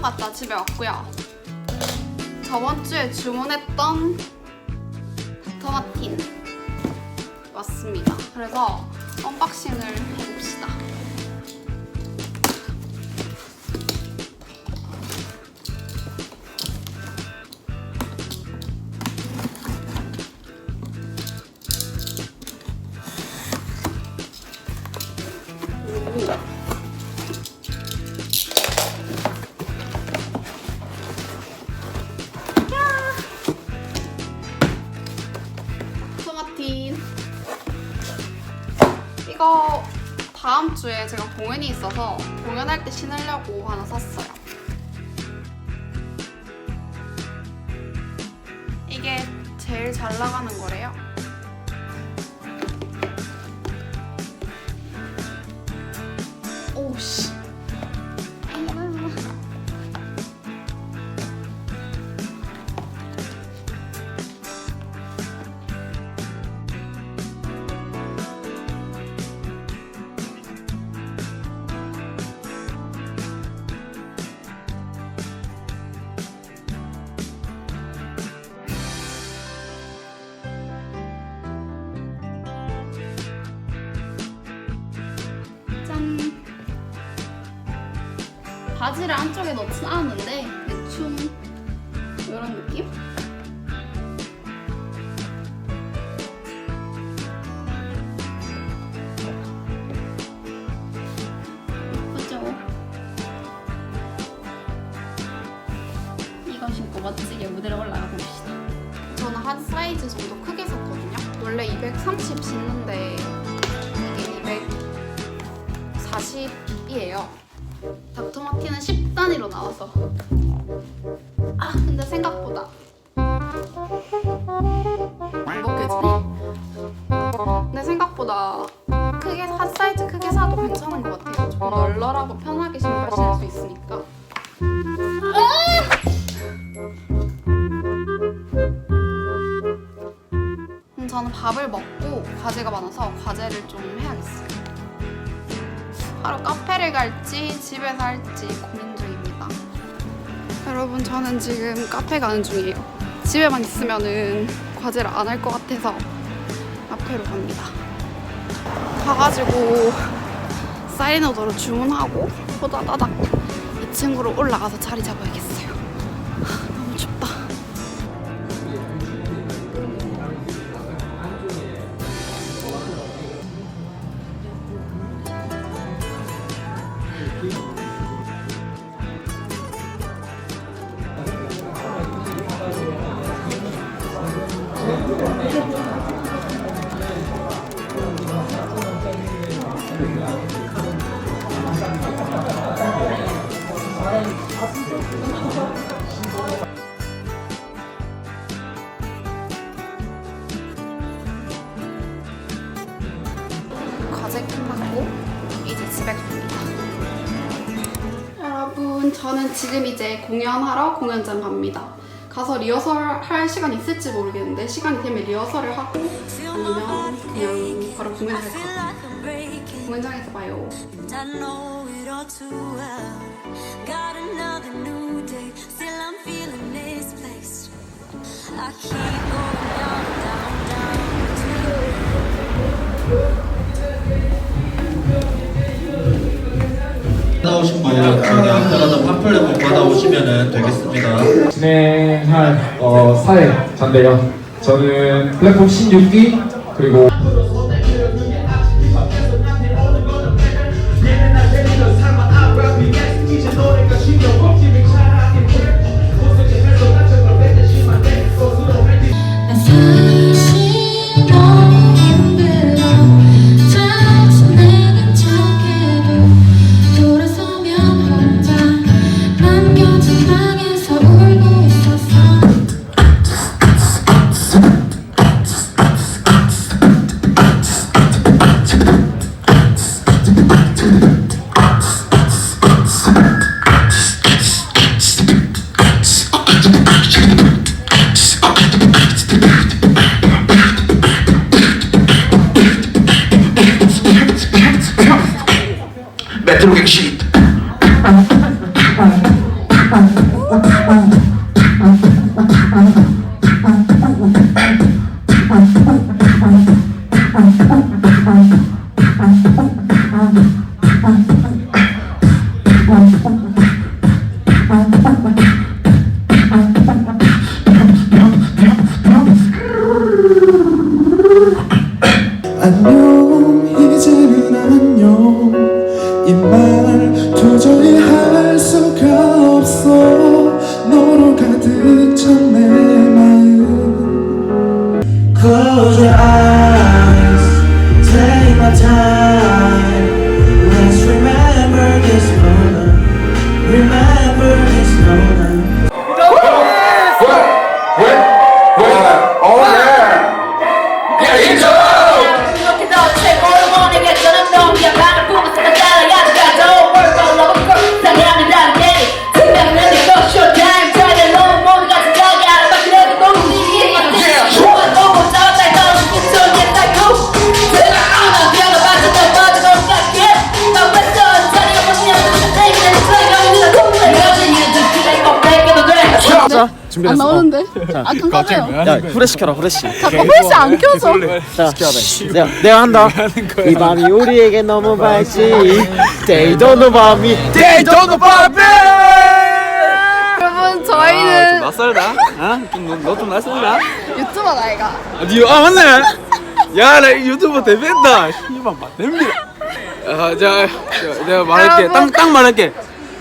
갔다 집에 왔고요. 저번 주에 주문했던 닥터마틴 왔습니다. 그래서 언박싱을 해봅시다. 다음 주에 제가 공연이 있어서 공연할 때 신으려고 하나 샀어요. 이게 제일 잘 나가는 거래요. 바지를 안쪽에 넣진 않았는데 대충 이런 느낌? 이거 신고 멋지게 무대를 올라가 봅시다. 저는 한 사이즈 정도 크게 샀거든요. 원래 230 신는데 이게 240이에요. 닥터 마틴은 10단위로 나와서 아 근데 생각보다 안 벗겨지네. 근데 생각보다 크게 한 사이즈 크게 사도 괜찮은 것 같아요. 조금 널널하고 편하게 신을 수 있으니까. 음, 저는 밥을 먹고 과제가 많아서 과제를 좀 해야겠어요. 하루 카페를 갈지 집에서 할지 고민 중입니다. 여러분 저는 지금 카페 가는 중이에요. 집에만 있으면은 과제를 안 할 것 같아서 카페로 갑니다. 가가지고 사인 오더로 주문하고 호다다닥 2층으로 올라가서 자리 잡아야겠어 이제 집에 갑니다. 여러분, 저는 지금 이제 공연하러 공연장 갑니다. 가서 리허설 할 시간 있을지 모르겠는데 시간이 되면 리허설을 하고 아니면 그냥 바로 공연을 할 것 같아요. 공연장에서 봐요. I know it 받아오신 분은 저기 앞에라도 팜플렛 꼭 받아오시면 되겠습니다. 진행할 어, 사회자인데요. 저는 플랫폼 16기 그리고 will sheep. I knew. 안 나오는데? 아 깜깜해요 야 후레쉬 켜라 후레쉬 잠깐 플래시 안 켜져 자 내가, 내가 한다 이 밤이 우리에게 너무 밝지 They don't know about me They don't know about me 여러분 저희는 낯설다? 어? 너좀 낯설다? 유튜버 나이가 아, 니, 아 맞네? 야, 나 유튜브 데뷔했다. 씨발 맞냅니다. 아, 자, 자, 내가 말할게. 딱, 딱 말할게.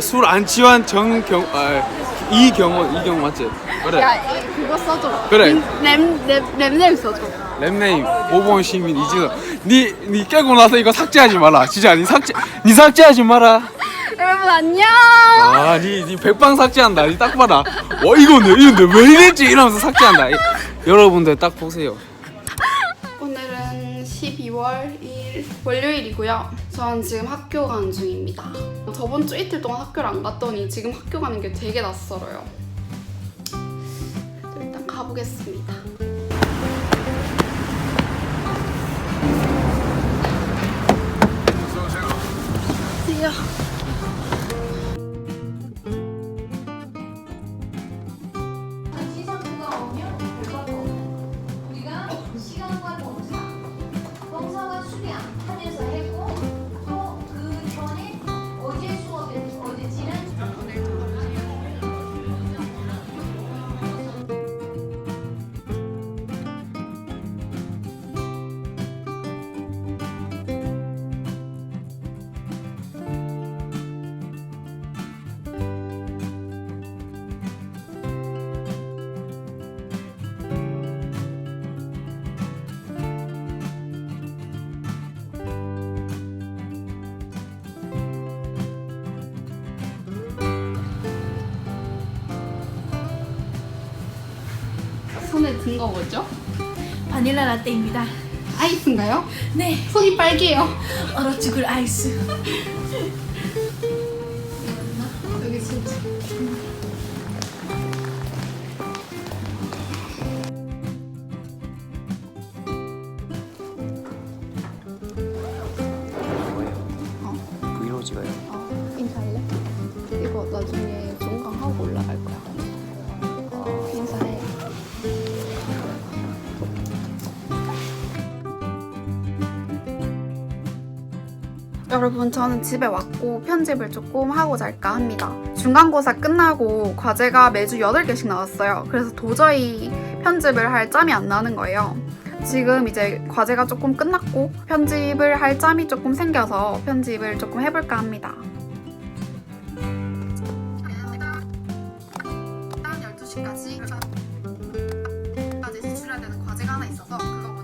술 안 취한 정경, 아, 이경원, 이경 맞지? 그래. 야 이- 그거 써줘 그래. 랩네임 써줘 랩네임 오봉 시민 이진호. 니, 니 깨고 나서 이거 삭제하지 마라. 진짜 니 삭제, 니 삭제하지 마라. 여러분 안녕 아, 니, 니 백방 삭제한다. 니 딱 봐라. 와, 이거네, 이건데 왜 이랬지? 이러면서 삭제한다. 이- 여러분들 딱 보세요. 오늘은 12월 2일 월요일이고요. 전 지금 학교 가는 중입니다. 저번 주 이틀 동안 학교를 안 갔더니 지금 학교 가는 게 되게 낯설어요. 일단 가보겠습니다. 안녕 손에 든 거 뭐죠? 바닐라 라떼입니다 아이스인가요? 네 손이 빨개요. 얼어 죽을 아이스 여러분 저는 집에 왔고 편집을 조금 하고 잘까 합니다. 중간고사 끝나고 과제가 매주 8개씩 나왔어요. 그래서 도저히 편집을 할 짬이 안 나는 거예요. 지금 이제 과제가 조금 끝났고 편집을 할 짬이 조금 생겨서 편집을 조금 해볼까 합니다. 일단 12시까지 까지 제출해야 되는 과제가 하나 있어서 그거